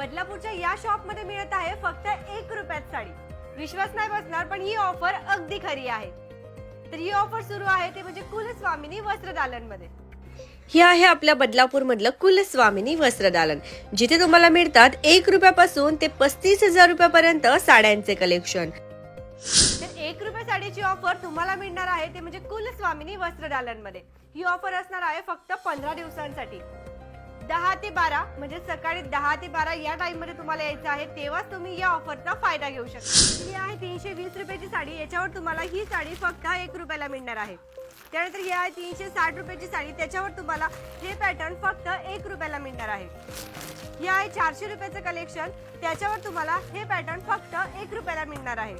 बदलापूरच्या या शॉपमध्ये मिळत आहे फक्त एक रुपयात साडी. विश्वास नाही बसणार पण ही ऑफर अगदी खरी आहे. तर ही ऑफर सुरू आहे ते म्हणजे कुलस्वामिनी वस्त्रदालनमध्ये हे आहे आपल्या बदलापूर मधलं कुलस्वामिनी वस्त्रदालन. जिथे तुम्हाला मिळतात एक रुपयापासून ते पस्तीस हजार रुपयापर्यंत साड्यांचे कलेक्शन तर एक रुपया साडीची ऑफर तुम्हाला मिळणार आहे ते म्हणजे कुलस्वामिनी वस्त्रदालनमध्ये ही ऑफर असणार आहे फक्त पंधरा दिवसांसाठी. दहा ते बारा म्हणजे सकाळी दहा ते बारा या टाइममध्ये तुम्हाला यायचं आहे तेव्हाच तुम्ही या ऑफरचा फायदा घेऊ शकता. ही आहे तीनशे वीस रुपयाची साडी याच्यावर तुम्हाला ही साडी फक्त एक रुपयाला मिळणार आहे. त्यानंतर ही आहे तीनशे साठ रुपयाची साडी त्याच्यावर तुम्हाला हे पॅटर्न फक्त एक रुपयाला मिळणार आहे. ही आहे चारशे रुपयाचं कलेक्शन त्याच्यावर तुम्हाला हे पॅटर्न फक्त एक रुपयाला मिळणार आहे.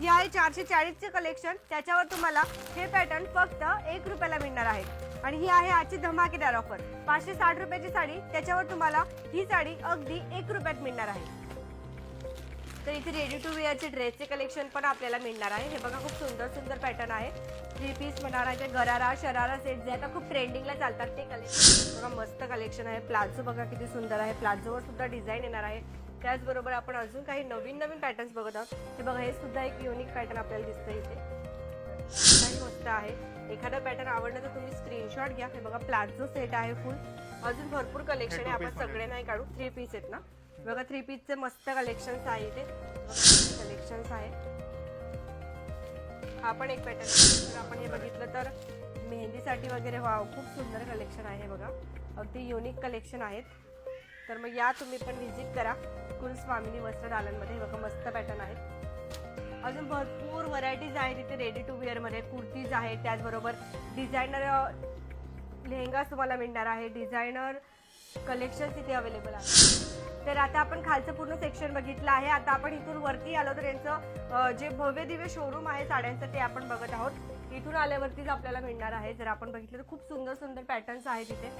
ही आहे चारशे चाळीसचे कलेक्शन त्याच्यावर तुम्हाला हे पॅटर्न फक्त एक रुपयाला मिळणार आहे. आणि ही आहे आजची धमाकेदार ऑफर पाचशे साठ रुपयाची साडी त्याच्यावर तुम्हाला ही साडी अगदी एक रुपयात मिळणार आहे. तर इथे रेडी टू वेअरचे ड्रेसचे कलेक्शन पण आपल्याला मिळणार आहे. हे बघा खूप सुंदर सुंदर पॅटर्न आहे. थ्री पीस म्हणणार ते गरारा शरारा सेट जे आता खूप ट्रेंडिंगला चालतात ते कलेक्शन बघा मस्त कलेक्शन आहे. प्लाझो बघा किती सुंदर आहे. प्लाझोवर सुद्धा डिझाईन येणार आहे. त्याचबरोबर आपण अजून काही नवीन नवीन पॅटर्न्स बघत आहोत. हे बघा हे सुद्धा एक युनिक पॅटर्न आपल्याला दिसतं इथे. मस्त आहे. एखादा पॅटर्न आवडलं तर तुम्ही स्क्रीनशॉट घ्या. हे बघा प्लाझो सेट आहे फुल अजून भरपूर कलेक्शन आहे. आपण सगळे नाही काढू. थ्री पीस आहेत ना? बघा थ्री पीसचे मस्त कलेक्शन्स आहे इथे कलेक्शन्स आहे. हा पण एक पॅटर्न जर आपण हे बघितलं तर मेहंदीसाठी वगैरे वाव खूप सुंदर कलेक्शन आहे बघा. अगदी युनिक कलेक्शन आहेत. तर मग या तुम्ही पण व्हिजिट करा. कुल स्वामिनी वस्त्र दालनमध्ये बघा मस्त पॅटर्न आहेत अजून भरपूर व्हरायटीज आहेत इथे रेडी टू वेअरमध्ये कुर्तीज आहेत त्याचबरोबर डिझायनर लेहंगाच तुम्हाला मिळणार आहे. डिझायनर कलेक्शन तिथे अवेलेबल आहे तर आता आपण खालचं पूर्ण सेक्शन बघितलं आहे. आता आपण इथून वरती आलो तर यांचं जे भव्य दिव्य शोरूम आहे साड्यांचं ते आपण बघत आहोत. इथून आल्यावरतीच आपल्याला मिळणार आहे. जर आपण बघितलं तर खूप सुंदर सुंदर पॅटर्न्स आहेत इथे.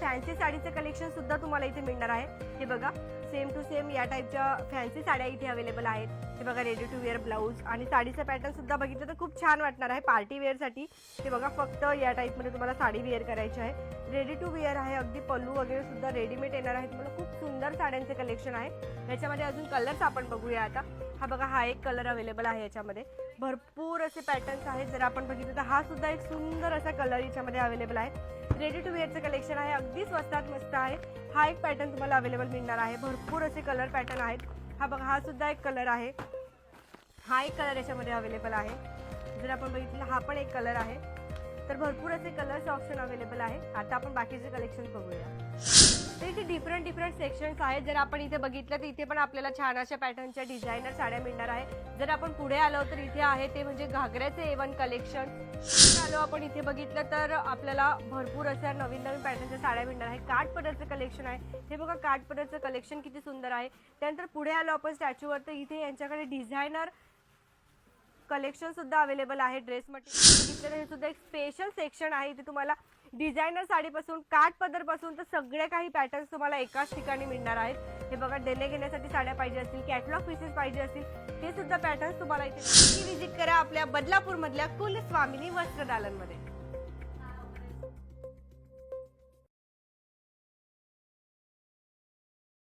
फॅन्सी साडीचं कलेक्शन सुद्धा तुम्हाला इथे मिळणार आहे. हे बघा सेम टू सेम या टाईपच्या फॅन्सी साड्या इथे अवेलेबल आहेत. हे बघा रेडी टू वेअर ब्लाऊज आणि साडीचं पॅटर्न सुद्धा बघितलं तर खूप छान वाटणार आहे पार्टी वेअरसाठी हे बघा फक्त या टाईपमध्ये तुम्हाला साडी वेअर करायची आहे. रेडी टू वेअर आहे अगदी पल्लू वगैरे सुद्धा रेडीमेड येणार आहे तुम्हाला खूप सुंदर साड्यांचे कलेक्शन आहे. याच्यामध्ये अजून कलर्स आपण बघूया आता. हा बघा हा एक कलर अवेलेबल आहे याच्यामध्ये. भरपूर असे पॅटर्न्स आहेत. जर आपण बघितलं तर हा सुद्धा एक सुंदर असा कलर याच्यामध्ये अवेलेबल आहे. रेडी टू वेअरचं कलेक्शन आहे. अगदी स्वस्तात मस्त आहे. हा एक पॅटर्न तुम्हाला अवेलेबल मिळणार आहे. भरपूर असे कलर पॅटर्न आहेत. हा बघा हा सुद्धा एक कलर आहे. हा एक कलर याच्यामध्ये अवेलेबल आहे. जर आपण बघितलं हा पण एक कलर आहे. तर भरपूर असे कलर्स ऑप्शन अवेलेबल आहे. आता आपण बाकीचे कलेक्शन बघूया. तर इथे डिफरंट डिफरंट सेक्शन्स आहेत. जर आपण इथे बघितलं तर इथे पण आपल्याला छान अशा पॅटर्नच्या डिझायनर साड्या मिळणार आहे जर आपण पुढे आलो तर इथे आहे ते म्हणजे घागऱ्याचे एवन कलेक्शन आलो आपण इथे बघितलं तर आपल्याला भरपूर अशा नवीन नवीन पॅटर्नच्या साड्या मिळणार आहे काठ पदरचं कलेक्शन आहे. हे बघा काठ पदरचं कलेक्शन किती सुंदर आहे. त्यानंतर पुढे आलो आपण स्टॅच्यूवर तर इथे यांच्याकडे डिझायनर कलेक्शन सुद्धा अवेलेबल आहे ड्रेस मटेरियल हे सुद्धा एक स्पेशल सेक्शन आहे. इथे तुम्हाला डिझायनर साडीपासून काठ पदरपासून तर सगळे काही पॅटर्न्स तुम्हाला एकाच ठिकाणी मिळणार आहेत. हे बघा देणे घेण्यासाठी साड्या पाहिजे असतील कॅटलॉग पीसेस पाहिजे असतील ते सुद्धा पॅटर्न्स तुम्हाला इथे विजिट करा आपल्या बदलापूरमधल्या कुलस्वामिनी कुल स्वामिनी मध्ये